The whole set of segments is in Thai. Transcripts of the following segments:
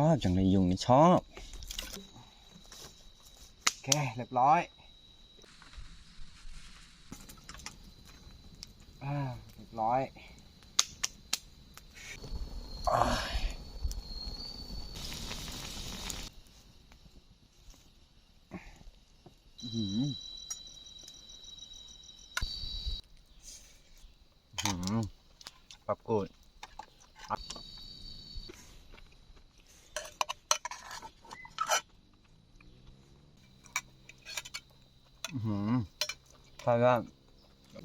ชอบจังเลยยุงนี่ชอบ โอเค เรียบร้อยอ่าเรียบร้อย อื้อหืออื้อหือปรับกูดอื้อหือ ใช่ว่า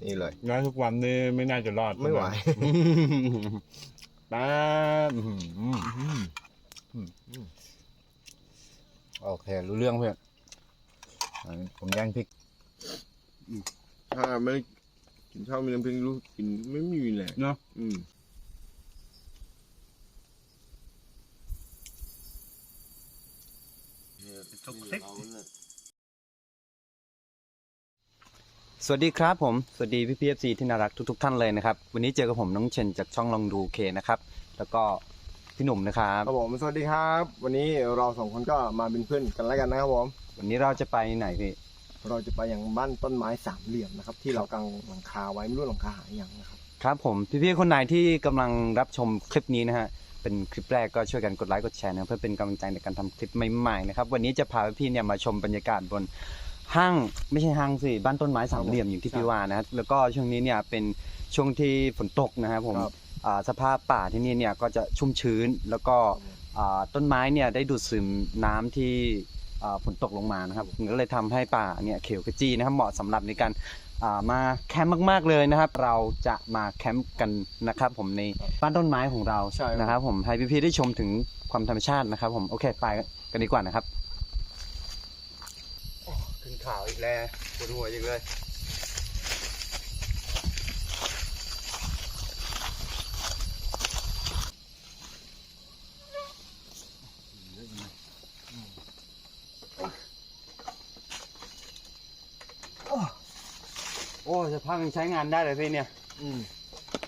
นี่เลยงานทุกวันนี่ไม่น่าจะรอดไม่ไหวแป๊บอื้อหือโอเค รู้เรื่องเพื่อนอันนี้ผมย่างพริกถ้าไม่กินข้าวมีน้ำพริกรู้กินไม่มีแหละเนาะอืม สวัสดีครับผม สวัสดีพี่พีเอฟซีที่น่ารักทุกๆท่านเลยนะครับ วันนี้เจอกับผมน้องเชนจากช่องลองดูเคนะครับ แล้วก็พี่หนุ่มนะครับ ครับผมสวัสดีครับ วันนี้เราสองคนก็มาเป็นเพื่อนกันแล้วกันนะครับผม วันนี้เราจะไปไหนพี่เราจะไปอย่างบ้านต้นไม้สามเหลี่ยมนะครับ ที่เรากางหลังคาไว้ไม่รู้หลังคาหายยังนะครับ ครับผมพี่ๆคนไหนที่กำลังรับชมคลิปนี้นะฮะเป็นคลิปแรกก็ช่วยกันกดไลค์กดแชร์นะเพื่อเป็นกำลังใจในการทำคลิปใหม่ๆนะครับวันนี้จะพาพี่ๆเนี่ยมาชมบรรยากาศบน ห้างไม่ใช่ห้างสิบ้านต้นไม้สามเหลี่ยมอย่างที่พี่ว่านะแล้วก็ช่วงนี้เนี่ยเป็นช่วงที่ฝนตกนะครับผมครับอ่าสภาพป่าที่นี่เนี่ยก็จะชุ่มชื้น แล้วก็อ่าต้นไม้เนี่ยได้ดูดซึมน้ำที่อ่าฝนตกลงมานะครับก็เลยทำให้ป่าเนี่ยเขียวขจีนะครับเหมาะสำหรับในการอ่ามาแคมป์มากๆเลยนะครับ เราจะมาแคมป์กันนะครับ ผมในบ้านต้นไม้ของเราใช่ครับ นะครับผมให้พี่ๆได้ชมถึงความธรรมชาตินะครับ ผมโอเคไปกันดีกว่านะครับ ขึ้นข่าวอีกแล้วปวดหัวอีกเลยโอ้จะพังใช้งานได้เลยพี่เนี่ย อืม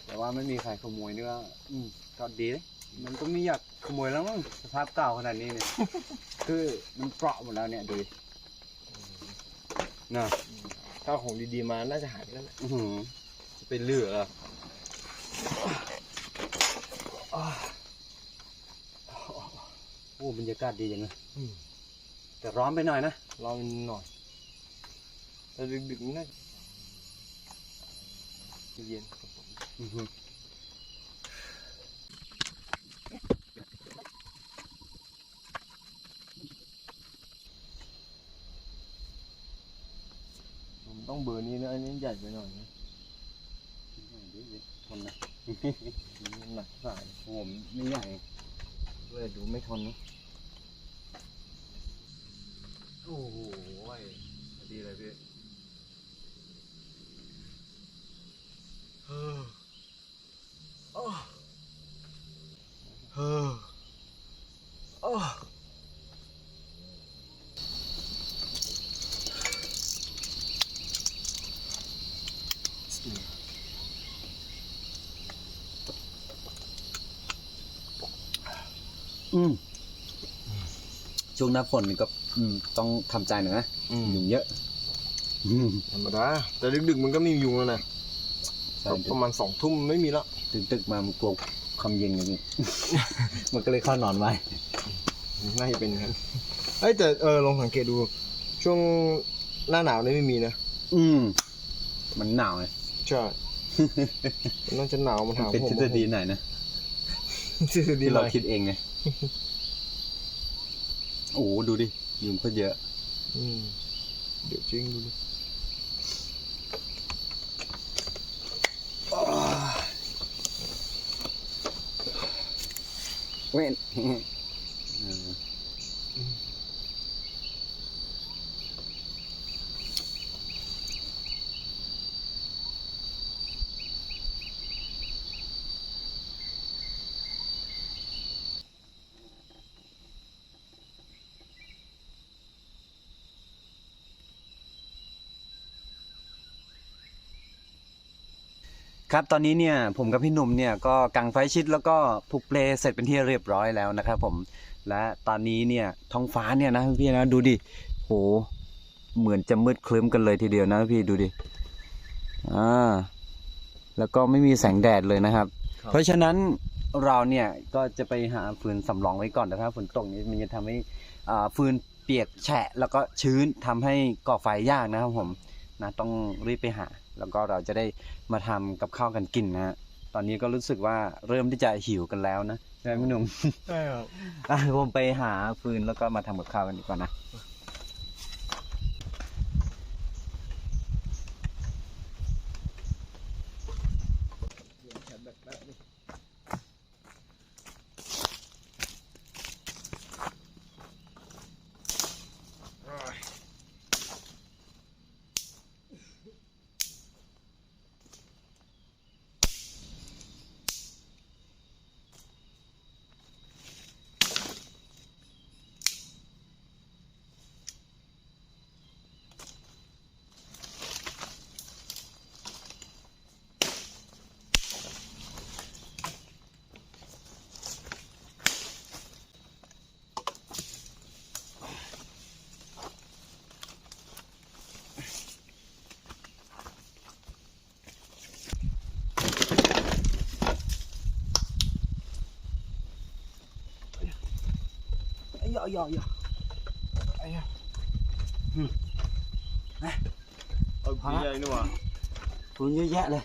แต่ว่าไม่มีใครขโมยนี่ก็อืมก็ดีเลยมันก็ไม่อยากขโมยแล้วมั้งสภาพเก่าขนาดนี้เนี่ย คือมันเปราะหมดแล้วเนี่ยดูดิเนาะถ้าของดีๆมาน่าจะหายไปแล้วแหละอื้อหือจะเป็นเหลือเหรอโอ้บรรยากาศดีจังเลยอืมแต่ร้อนไปหน่อยนะ รอมันหน่อยแต่ดึกๆนี่น่าจะเย็นครับผมอื้อหือ ต้องเบอร์นี้นะอันนี้ใหญ่ไปหน่อยนะทนนะมันหนักสายผมไม่ใหญ่เลยดูไม่ทนนะโอ้โหดีเลยพี่อื มช่วงหน้าฝนนี่ก็อืมต้องทำใจหน่อยนะอืมยุงเยอะอืมธรรมดา แต่ดึกๆมันก็มียุงแล้วนะใช่ ประมาณสองทุ่มไม่มีแล้วตึกตึกๆมามันกลัวความเย็นอย่างนี้ มันก็เลยเข้านอนไว้ น่าจะเป็นอย่างนั้นเอ้ยแต่เออลองสังเกตดู ช่วงหน้าหนาวนี่ไม่มีนะ อืม มันหนาวไง ใช่ มันน่าจะหนาวมันมันหาเป็นผมทฤษฎีไหนนะทฤษฎีที่อะไรเราคิดเองไงโอ้โหดูดิยุงก็เยอะอืมเดี๋ยวจริงดูดิเว้น ครับตอนนี้เนี่ยผมกับพี่หนุ่มเนี่ยก็กังไฟชิดแล้วก็ผูกเปลเสร็จเป็นที่เรียบร้อยแล้วนะครับผมและตอนนี้เนี่ยท้องฟ้าเนี่ยนะพี่นะดูดิโหเหมือนจะมืดคลึ้มกันเลยทีเดียวนะพี่ดูดิอ่าแล้วก็ไม่มีแสงแดดเลยนะครับครับเพราะฉะนั้นเราเนี่ยก็จะไปหาฟืนสำรองไว้ก่อนแต่ถ้าฝนตกนี้มันจะทำให้อ่าฟืนเปียกแฉะแล้วก็ชื้นทำให้ก่อไฟยากนะครับผมนะต้องรีบไปหา แล้วก็เราจะได้มาทำกับข้าวกันกินนะฮะตอนนี้ก็รู้สึกว่าเริ่มที่จะหิวกันแล้วนะใช่ไหมพี่หนุ่มใช่ครับอะผมไปหาฟืนแล้วก็มาทำกับข้าวกันดีกว่านะ ย่อย่อย่อเอาพี่ใหญ่นี่หว่าฟืนเยอะแยะเลย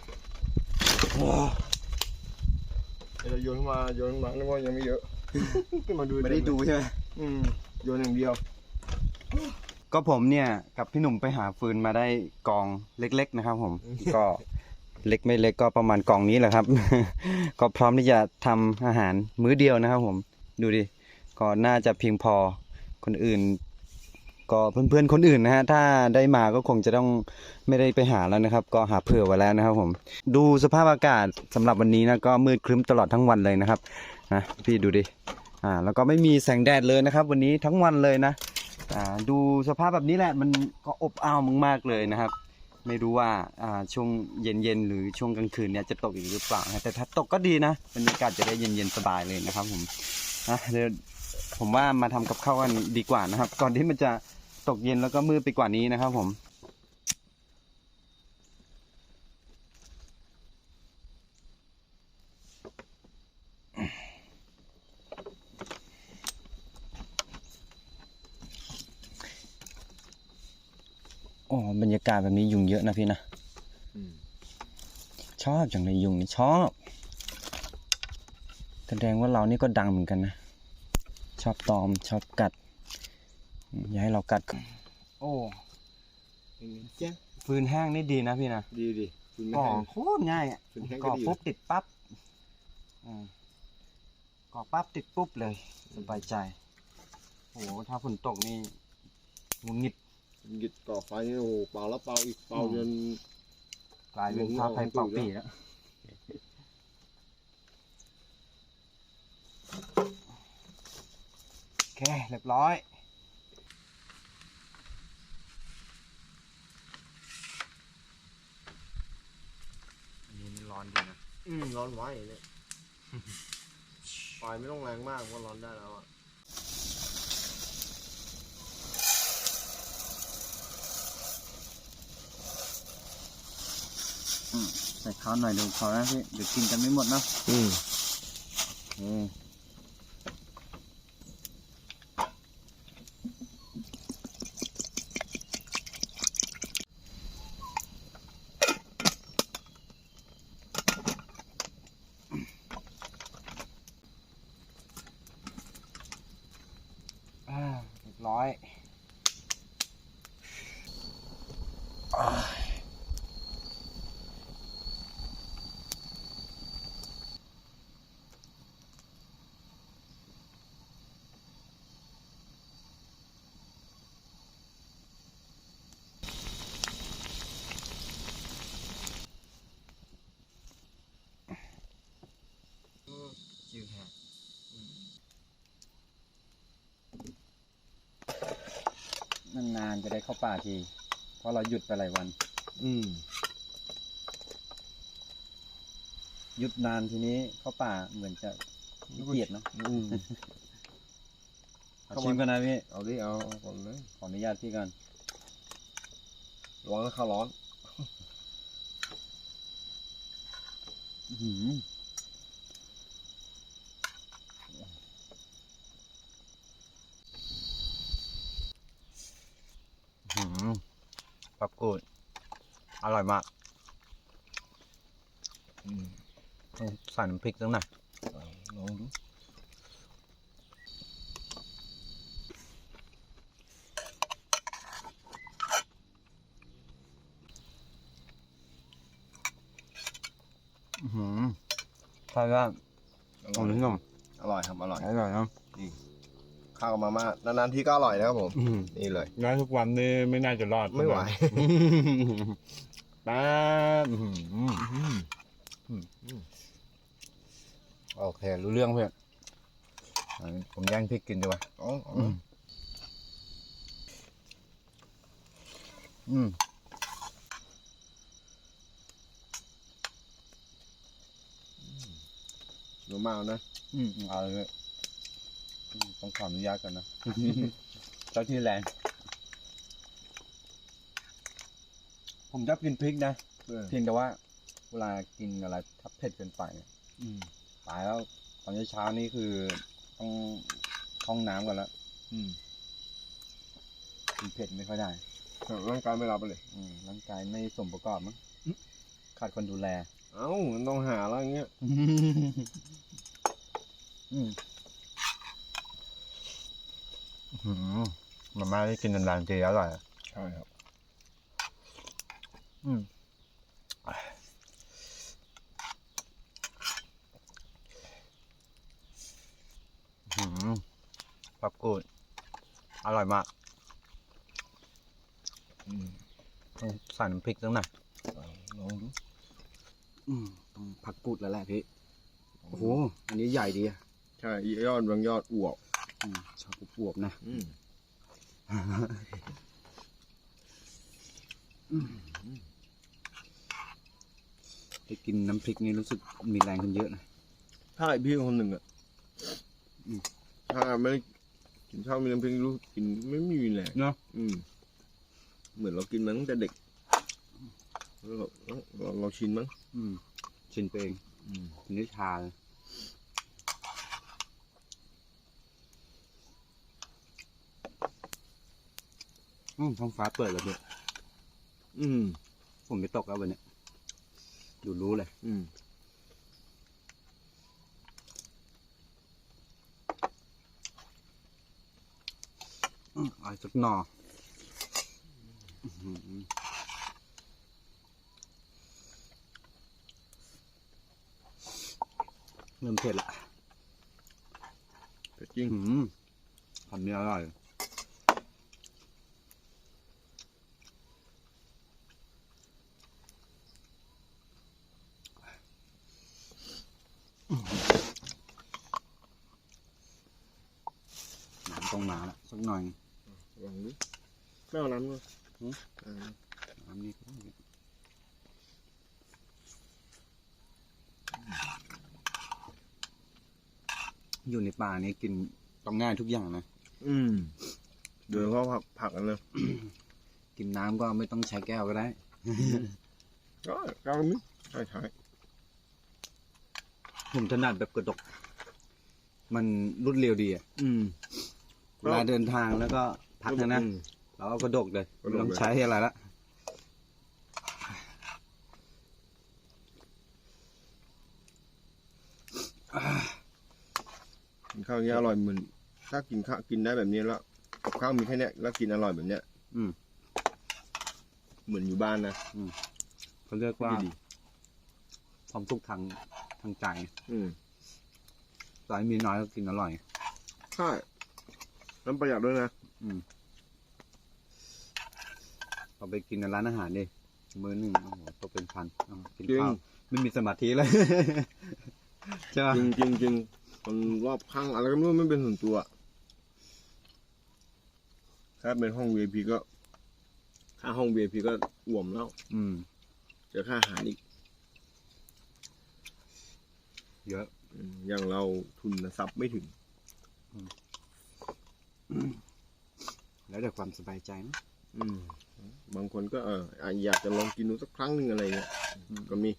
เดี๋ยวเราโยนขึ้นมาโยนขึ้นมานึกว่ายังไม่เยอะ มาดูไม่ได้ดูใช่ไหมอืมโยนอย่างเดียว ก็ผมเนี่ยกับพี่หนุ่มไปหาฟืนมาได้กองเล็ก ๆ นะครับ ผม ก็เล็กไม่เล็กก็ประมาณกองนี้แหละครับ ก็พร้อมที่จะทำอาหารมื้อเดียวนะครับ ผม ดูดิ ก็น่าจะเพียงพอคนอื่น ก็เพื่อนๆคนอื่นนะฮะถ้าได้มาก็คงจะต้องไม่ได้ไปหาแล้วนะครับ ก็หาเผื่อไว้แล้วนะครับผม ดูสภาพอากาศสำหรับวันนี้นะก็มืดครึ้มตลอดทั้งวันเลยนะครับนะพี่ดูดิอ่าแล้วก็ไม่มีแสงแดดเลยนะครับ วันนี้ทั้งวันเลยนะอ่าดูสภาพแบบนี้แหละมันก็อบอ้าวมากๆเลยนะครับ ไม่รู้ว่าอ่าช่วงเย็นๆหรือช่วงกลางคืนเนี่ยจะตกอีกหรือเปล่าแต่ถ้าตกก็ดีนะบรรยากาศจะได้เย็นๆสบายเลยนะครับผมนะเดี๋ยว ผมว่ามาทำกับข้าวกันดีกว่านะครับ ก่อนที่มันจะตกเย็นแล้วก็มืดไปกว่านี้นะครับ ผมโอ้บรรยากาศแบบนี้ยุงเยอะนะพี่นะอืมชอบจังเลยยุงนี่ชอบแสดงว่าเรานี่ก็ดังเหมือนกันนะ ชอบตอมชอบกัดอืมอย่าให้เรากัด โอ้เป็นไงเจ๊ะฟืนแห้งนี่ดีนะพี่นะดีดิคุณไม่ก่อให้โคตรง่ายอะฟืนแห้งก็ก่อดี ปุ๊บติดปั๊บอืมก่อปั๊บติดปุ๊บเลยสบายใจโอ้โหถ้าฝนตกนี่หงุนงิดหยิดก่อไฟนี่โอ้โหเป่าแล้วเป่าอีกเป่าอืมจน กลายเป็นหงุดหงิดฟ้าไฟเป่าเอาปีอีกแล้แล้ววโอ เค เรียบร้อย อันนี้มันร้อนดีนะ อืมร้อนไว้เนี่ยไฟไม่ต้องแรงมากก็ร้อนได้แล้วอะ ใส่ข้าวหน่อยเดี๋ยวพอแล้วพี่เดี๋ยวกินกันไม่หมดเนอะอืมอืมอ่ จิวแฮะนานๆจะได้เข้าป่าที เพราะเราหยุดไปหลายวัน อืม หยุดนานทีนี้เข้าป่าเหมือนจะขี้เกียจเนอะอืมเอาชิมกันนะพี่ เอาดิเอาเอาก่อนเลยขออนุญาตพี่ก่อนร้อนแล้วข้าวร้อน อื้อหืออื้อหือปับกูดอร่อย มากอืมต้องใส่น้ำพริกสักหน่อยเอาลองดูอื้อหือใช่ว่าอขร่อองยนิยมอร่อยครับ อร่อย อร่อยนะข้าวกับมาม่านานๆที่ก็อร่อยนะครับผมอื้อหือนี่เลยแล้วทุกวันนี้ไม่น่าจะรอด ไม่ไหว แป๊บอื้อหือโอเค รู้เรื่องเพื่อนผมย่างพริกกินดีกว่าอ๋ออืมอืมหนูมากนะ อืมเอาเลยต้องขออนุญาตก่อนนะเจ้าที่แรง ผมชอบกินพริกนะเออเพียงแต่ว่า เวลากินอะไรถ้าเผ็ดเกินไปเนี่ยอืมตายแล้วตอนเช้าๆนี่คือต้องเข้าห้องน้ำกันแล้วอืมกินเผ็ดไม่ค่อยได้ร่างกายไม่รับไปเลยอืมร่างกายไม่สมประกอบมั้งขาดคนดูแล เอ้ามันต้องหาแล้วอย่างเงี้ยอืมอืมมาม่าที่กินนานๆทีอร่อยใช่ครับ อืมอืมปับกูด อร่อยมากอืมต้องใส่น้ำพริกสักหน่อยเอาลองดูอืมต้องผักกูดแล้วแหละพี่ โอ้โห อันนี้ใหญ่ดีอะใช่ ยอดบางยอดอวบอืมชอบอวบๆนะอืม ไปกินน้ำพริกนี่รู้สึกมีแรงขึ้นเยอะนะถ้าไอพี่คนหนึ่งอะอืมถ้าไม่กินข้าวมีน้ำพริกรู้กินไม่มีแรงเนาะอืม เหมือนเรากินมาตั้งแต่เด็กเราเราเราเราชินมั้งอืม ชินไปเองอืมถึงได้ชาเลยอืมท้องฟ้าเปิดแล้วเนี่ยอืมฝนไม่ตกแล้ววันเนี้ยดูรู้เลย อืมอืมเอาสักหน่ออื้อหือเริ่มเผ็ดละแต่จริง อืมทำนี้อร่อยน้ำต้องมาละสัก หน่อยลองดูไม่เอาน้ำเลยหืมอ่าน้ำนี่ก็ได้อยู่ในป่านี่กินต้องง่ายทุกอย่างนะ อืมเดี๋ยวเขาผักผักกันเลยกินน้ำก็ไม่ต้องใช้แก้วก็ได้ ก็ก้าวมิใช่ใช่ผมถนัดแบบกระดก มันรวดเร็วดีอะอืม เวลาเดินทางแล้วก็พักนะนะอืมเราก็กระดกเลยกระดกไม่ต้องเลยใช้อะไรละกินข้าวอย่างเงี้ยอร่อยเหมือนถ้ากินข้าวกินได้แบบนี้แล้วกับข้าวมีแค่เนี้ยแล้วกินอร่อยแบบเนี้ย อืม เหมือนอยู่บ้านนะเขาเรียกว่าดีความสุขทางทางใจๆอืมต่อให้มีน้อยก็กินอร่อยใช่ น้ำประหยัดด้วยนะอืมพอไปกินในร้านอาหารดิมื้อหนึ่งโอ้โหตกเป็นพันอ้าวกินจริงข้าวไม่มีสมาธิเลยใช่ปะจริงจริงจริงคนรอบข้างอะไรก็ไม่รู้ไม่เป็นส่วนตัวถ้าเป็นห้อง VIP ก็ค่าห้อง VIP ก็อ่วมแล้วอืมเจอค่าอาหารอีกเยอะ อืมอย่างเราทุนทรัพย์ไม่ถึง แล้วแต่ความสบายใจนะอืมบางคนก็เอออะอยากจะลองกินดูสักครั้งหนึ่งอะไรเงี้ยก็มี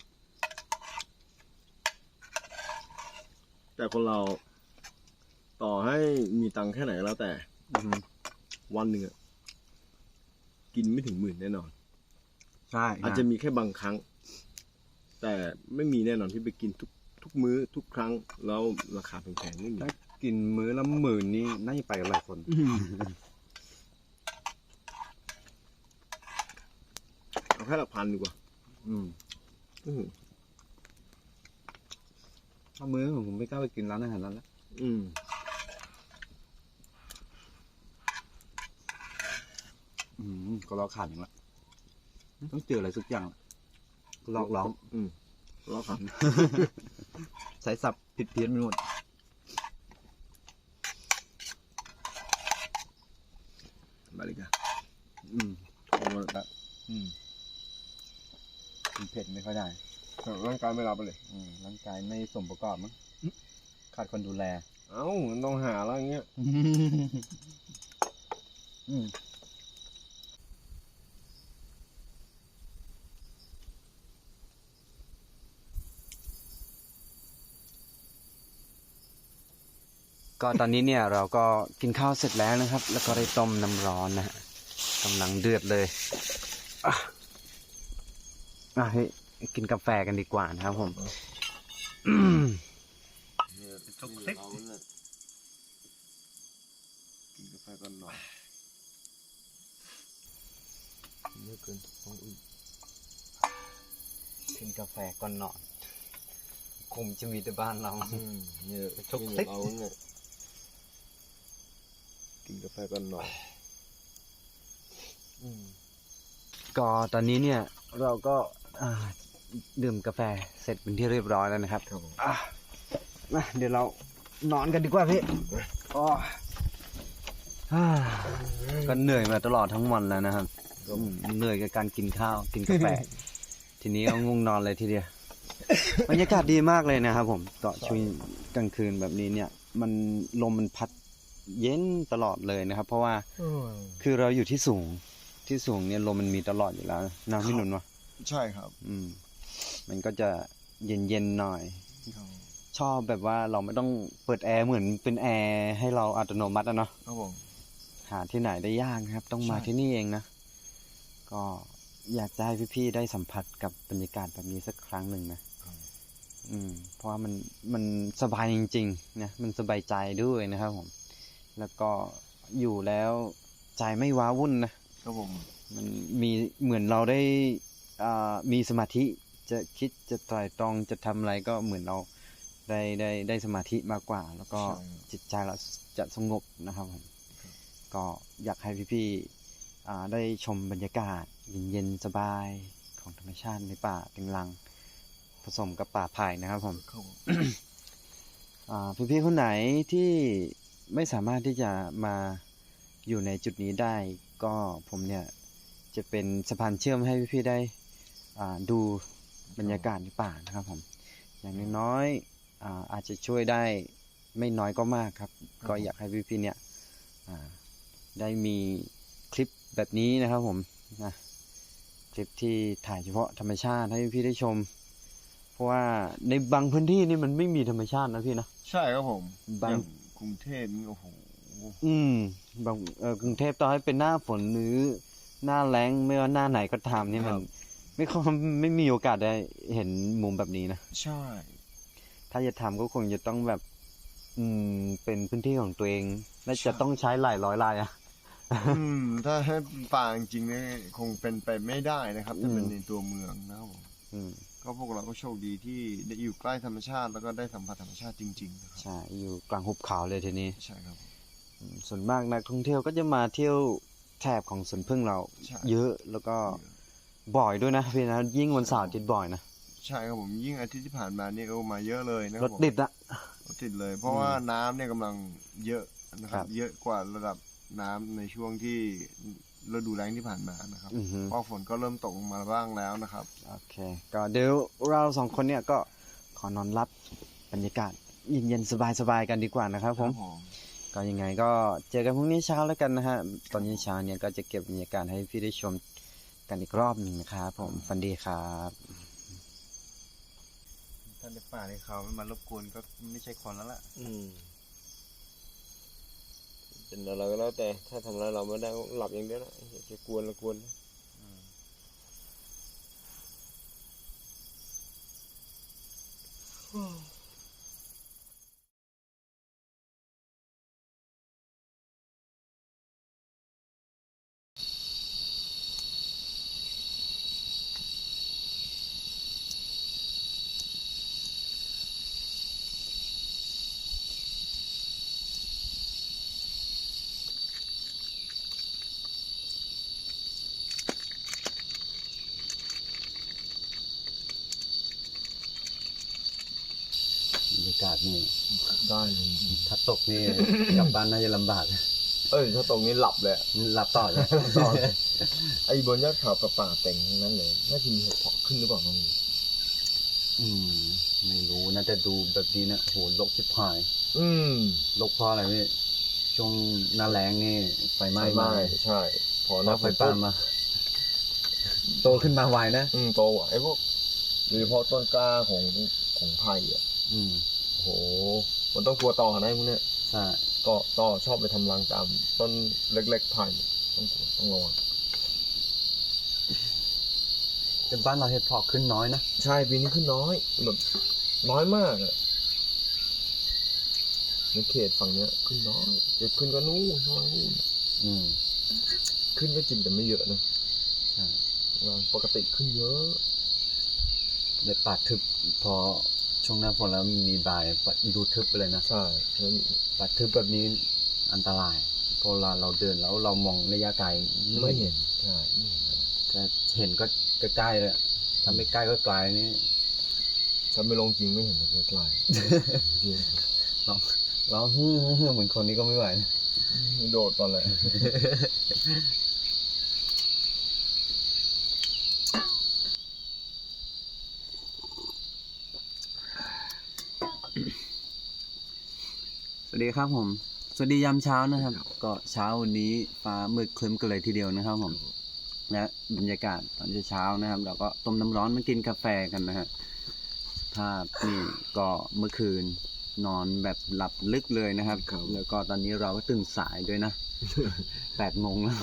แต่คนเราต่อให้มีตังค์แค่ไหนก็แล้วแต่อืมวันหนึ่งอะกินไม่ถึงหมื่นแน่นอน ใช่อาจจะมีแค่บางครั้ง แต่ไม่มีแน่นอนที่ไปกินทุกทุกมื้อทุกครั้ง แล้วราคาแพงๆไม่มีถ้า กินมื้อละหมื่นนี่น่าจะไปกันหลายคน เอาแค่หลักพันดีกว่า อืมอื้อหือถ้ามื้อผมไม่กล้าไปกินร้านอาหารแล้วละอืมอืมก็รอขาดอย่างละต้องเจออะไรสักอย่างลอกร้องอืมรอขันสายสับผิดเพี้ยนไปหมด มาเลยกันอืมเอามาละอืมกินเผ็ดไม่ค่อยได้ ร่างกายไม่รับไปเลย อืมร่างกายไม่สมประกอบมั้งขาดคนดูแล เอ้ามันต้องหาแล้วอย่างเงี้ย อืม ก็ตอนนี้เนี่ยเราก็กินข้าวเสร็จแล้วนะครับ แล้วก็ได้ต้มน้ำร้อนนะฮะกำลังเดือดเลยอะอะเฮ้ยกินกาแฟกันดีกว่านะครับผมอืมทุกทิกกินกาแฟก่อนหน่อยเยอะเกินต้องอื่นกินกาแฟก่อนนอน คงจะมีแต่บ้านเราอืมเยอะทุกกินทิกเอาเนี่ย กินกาแฟก่อนหน่อยอืมก็ตอนนี้เนี่ย เราก็อ่าดื่มกาแฟเสร็จเป็นที่เรียบร้อยแล้วนะครับครับผมอะมาเดี๋ยวเรานอนกันดีกว่าพี่อ๋ออ่าก็เหนื่อยมาตลอดทั้งวันแล้วนะครับอืมเหนื่อยกับการกินข้าว กินกาแฟ ทีนี้ก็ง่วงนอนเลยทีเดียวบรรยากาศดีมากเลยนะครับผมก็ช่วงกลางคืนแบบนี้เนี่ย มันลมมันพัด เย็นตลอดเลยนะครับ เพราะว่าคือเราอยู่ที่สูงที่สูงเนี่ยลมมันมีตลอดอยู่แล้วนะพี่หนุนวะใช่ครับ อืม มันก็จะเย็นเย็นๆหน่อยชอบแบบว่าเราไม่ต้องเปิดแอร์เหมือนเป็นแอร์ให้เราอัตโนมัติอะเนาะครับผมหาที่ไหนได้ยากครับ ต้องมาใช่ที่นี่เองนะก็อยากจะให้พี่ๆได้สัมผัสกับบรรยากาศแบบนี้สักครั้งหนึ่งนะอืม เพราะว่ามันมันสบายจริงๆนะมันสบายใจด้วยนะครับผม แล้วก็อยู่แล้วใจไม่ว้าวุ่นนะครับผมมันมีเหมือนเราได้อ่ามีสมาธิจะคิดจะไตร่ตรองจะทำอะไรก็เหมือนเราได้ได้ได้สมาธิมากกว่า แล้วก็ใช่ครับจิตใจเราจะสงบนะครับผมก็อยากให้พี่ๆอ่าได้ชมบรรยากาศเย็นๆสบายของธรรมชาติในป่าเป็นลัง ผสมกับป่าไผ่นะครับผมครับผมอ่าพี่ๆคนไหนที่ ไม่สามารถที่จะมาอยู่ในจุดนี้ได้ ก็ผมเนี่ยจะเป็นสะพานเชื่อมให้พี่ๆได้อ่าดูบรรยากาศในป่านะครับผม อย่างน้อยๆอ่าอาจจะช่วยได้ไม่น้อยก็มากครับ ก็อยากให้พี่ๆเนี่ยอ่าได้มีคลิปแบบนี้นะครับผมนะคลิปที่ถ่ายเฉพาะธรรมชาติให้พี่ๆได้ชม เพราะว่าในบางพื้นที่นี่มันไม่มีธรรมชาตินะพี่นะใช่ครับผมบางอย่าง กรุงเทพนี่โอ้โหอืมบางเออกรุงเทพต่อให้เป็นหน้าฝนหรือหน้าแล้งไม่ว่าหน้าไหนก็ตามเนี่ยมันครับไม่ค่อยไม่มีโอกาสได้เห็นมุมแบบนี้นะใช่ ถ้าจะทำก็คงจะต้องแบบ อืม เป็นพื้นที่ของตัวเอง และใช่จะต้องใช้หลายร้อยลายอะอืม ถ้าให้ป่าจริงๆเนี่ยคงเป็นไปไม่ได้นะครับถ้าเป็นอืมในตัวเมืองนะครับผมอืม ก็พวกเราก็โชคดีที่ได้อยู่ใกล้ธรรมชาติ แล้วก็ได้สัมผัสธรรมชาติจริงๆนะครับใช่อยู่กลางหุบเขาเลยทีนี้ใช่ครับอืมส่วนมากนักท่องเที่ยวก็จะมาเที่ยวแถบของสวนพึ่งเรา ใช่ เยอะแล้วก็บ่อยด้วยนะพี่นะยิ่งวันเสาร์อาทิตย์บ่อยนะใช่ครับผมยิ่งอาทิตย์ที่ผ่านมานี่ก็มาเยอะเลยนะครรับถผมติดอะ รถติดเลย เพราะว่าน้ำเนี่ยกำลังเยอะนะคครัรับ บ เยอะกว่าระดับน้ำในช่วงที่ ฤดูแล้งที่ผ่านมานะครับอือฮึ เพราะฝนก็เริ่มตกลงมาบ้างแล้วนะครับ โอเค ก็เดี๋ยวเราสองคนเนี่ยก็ขอนอนรับบรรยากาศเย็นๆสบายๆกันดีกว่านะครับผม ก็ยังไงก็เจอกันพรุ่งนี้เช้าแล้วกันนะฮะ ตอนนี้เช้าเนี่ยก็จะเก็บบรรยากาศให้พี่ได้ชมกันอีกรอบหนึ่งนะครับผมฟันดีครับท่านในป่าในเขาไม่มารบกวนก็ไม่ใช่คนแล้วล่ะ อืม เป็นอะไรก็แล้วแต่ถ้าทำอะไรเราไม่ได้ก็หลับอย่างเดียวนะอย่าจะกวนละกวนนะบร นี่ได้เลยถ้าตกนี่กลับบ้านน่าจะลำบาก เอ้ยถ้าตรงนี้หลับเลยอะหลับต่อเลยต่อเลยไอ้บนยอดเขากับป่าเต็งทั้งนั้นเลยน่าจะมีเห็ดเพาะขึ้นหรือเปล่าน้องอืมไม่รู้นะแต่ดูแบบนี้นะโหลกชิบหายอืมลกเพราะอะไรพี่ช่วงหน้าแรงนี่ไฟไหม้ไม่มาไม่ใช่ พอพอน้าไฟป่ามา โตขึ้นมาไวนะอืมโตอะไอ้พวกโดยเฉพาะต้นกล้าของของไผ่อะ อืม โอ้โห มันต้องกลัวต่อนะไอ้พวกเนี้ยใช่ก็ต่อชอบไปทำรังตามต้นเล็กๆไผ่ต้องกลัวต้องระวังแต่บ้านเราเห็ดเพาะขึ้นน้อยนะใช่ปีนี้ขึ้นน้อยแบบน้อยมากอะในเขตฝั่งเนี้ยขึ้นน้อยจะขึ้นก็นู่นข้างล่างนู่นอืมขึ้นก็จริงแต่ไม่เยอะนะใช่ ปกติขึ้นเยอะเด็ดป่าทึบพอ ช่วงหน้าฝนแล้วมีบายดูทึบไปเลยนะใช่นั้นป่าทึบแบบนี้อันตรายเพอเราเราเดินแล้วเรามองระยะไกลไม่เห็นใช่ไม่เห็นอะไรแต่เห็นก็ใกล้ๆเลยถ้าไม่ใกล้ก็ไกลนี่ฉันไม่ลงจริงไม่เห็นเลยไกลๆจริงเราเราฮึ่มๆเหมือนคนนี้ก็ไม่ไหวนะโดดตอนแหละ วัสดีครับผม สวัสดียามเช้านะครับ ก็เช้าวันนี้ฟ้ามืดครึ้มกันเลยทีเดียวนะครับผมและบรรยากาศตอนเช้าๆนะครับ เราก็ต้มน้ำร้อนมากินกาแฟกันนะฮะภาพนี่ก็เมื่อคืนนอนแบบหลับลึกเลยนะครับครับ แล้วก็ตอนนี้เราก็ตื่นสายด้วยนะแปดโมงแล้ว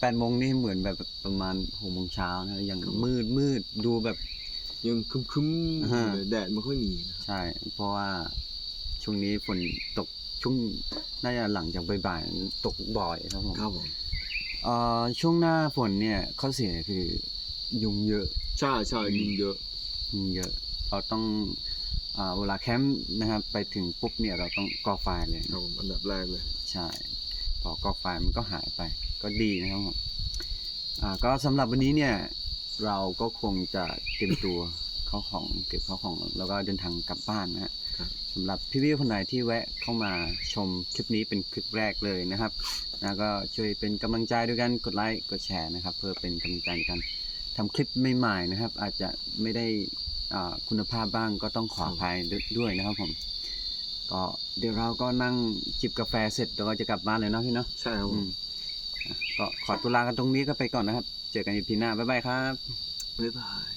แปดโมงนี่เหมือนแบบประมาณหกโมงเช้านะยังมืดมืดดูแบบยังคึมคึมๆอ่าฮะเลยแดดไม่ค่อยมีนะใช่ เพราะว่า ช่วงนี้ฝนตกช่วงน่าจะหลังจากบ่ายๆตกบ่อยครับผมครับผมเอ่อช่วงหน้าฝนเนี่ยข้อเสียคือ ยุงเยอะใช่ใช่ยุงเยอะยุงเยอะ เราต้องอ่าเวลาแคมป์นะครับ ไปถึงปุ๊บเนี่ยเราต้องก่อไฟเลยครับผมอันดับแรกเลยใช่พอก่อไฟมันก็หายไป ก็ดีนะครับผมอ่าก็สำหรับวันนี้เนี่ยเราก็คงจะเตรียมตัวเข้าของเก็บเข้าของแล้วก็เดินทางกลับบ้านนะฮะครับ สำหรับพี่ๆคนไหนที่แวะเข้ามาชมคลิปนี้เป็นคลิปแรกเลยนะครับนะก็ช่วยเป็นกำลังใจด้วยกันกดไลค์กดแชร์นะครับ เพื่อเป็นกำลังใจในการทำคลิปใหม่ๆนะครับ อาจจะไม่ได้อ่าคุณภาพบ้างก็ต้องขออภัยด้วยนะครับผมก็เดี๋ยวเราก็นั่งจิบกาแฟเสร็จเราก็จะกลับบ้านเลยเนาะพี่เนาะใช่ครับผอืมมอะก็ขอตุลากันตรงนี้ก็ไปก่อนนะครับ เจอกันอีพีหน้าบ๊ายบายครับบ๊ายบาย